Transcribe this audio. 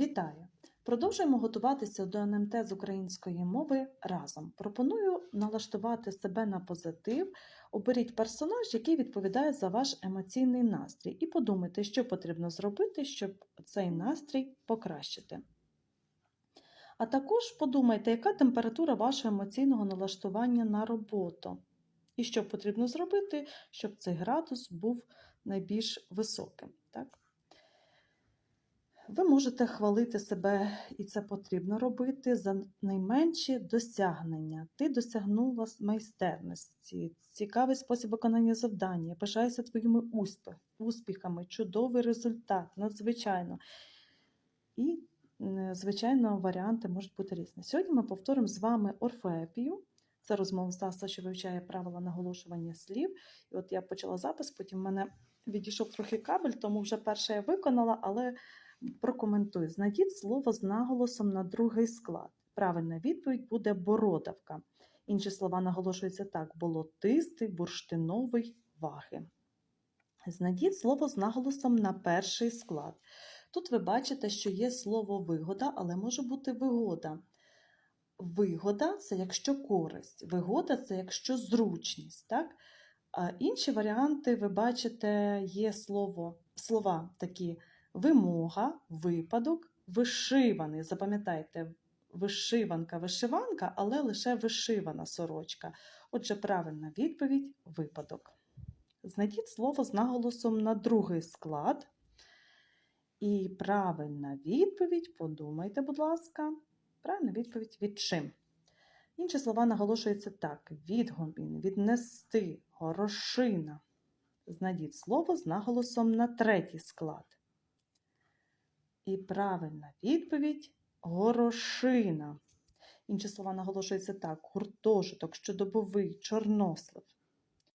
Вітаю! Продовжуємо готуватися до НМТ з української мови разом. Пропоную налаштувати себе на позитив. Оберіть персонаж, який відповідає за ваш емоційний настрій, і подумайте, що потрібно зробити, щоб цей настрій покращити. А також подумайте, яка температура вашого емоційного налаштування на роботу, і що потрібно зробити, щоб цей градус був найбільш високим. Так? Ви можете хвалити себе, і це потрібно робити за найменші досягнення. Ти досягнула майстерності, цікавий спосіб виконання завдання. Пишаюся твоїми успіх- успіхами, чудовий результат, надзвичайно. І, звичайно, варіанти можуть бути різні. Сьогодні ми повторимо з вами орфоепію. Це розмова Стаса, що вивчає правила наголошування слів. І от я почала запис, потім в мене відійшов трохи кабель, тому вже перше я виконала, але прокоментую. Знайдіть слово з наголосом на другий склад. Правильна відповідь буде бородавка. Інші слова наголошуються так: болотистий, бурштиновий, ваги. Знайдіть слово з наголосом на перший склад. Тут ви бачите, що є слово вигода, але може бути вигода. Вигода це якщо користь, вигода це якщо зручність. Так? А інші варіанти, ви бачите, є слово, слова такі вимога, випадок, вишиваний. Запам'ятайте, вишиванка, вишиванка, але лише вишивана сорочка. Отже, правильна відповідь випадок. Знайдіть слово з наголосом на другий склад. І правильна відповідь, подумайте, будь ласка, правильна відповідь від чим. Інші слова наголошуються так: відгомін, віднести, горошина. Знайдіть слово з наголосом на третій склад. І правильна відповідь горошина. Інші слова наголошуються так: гуртожиток, щодобовий, чорнослив.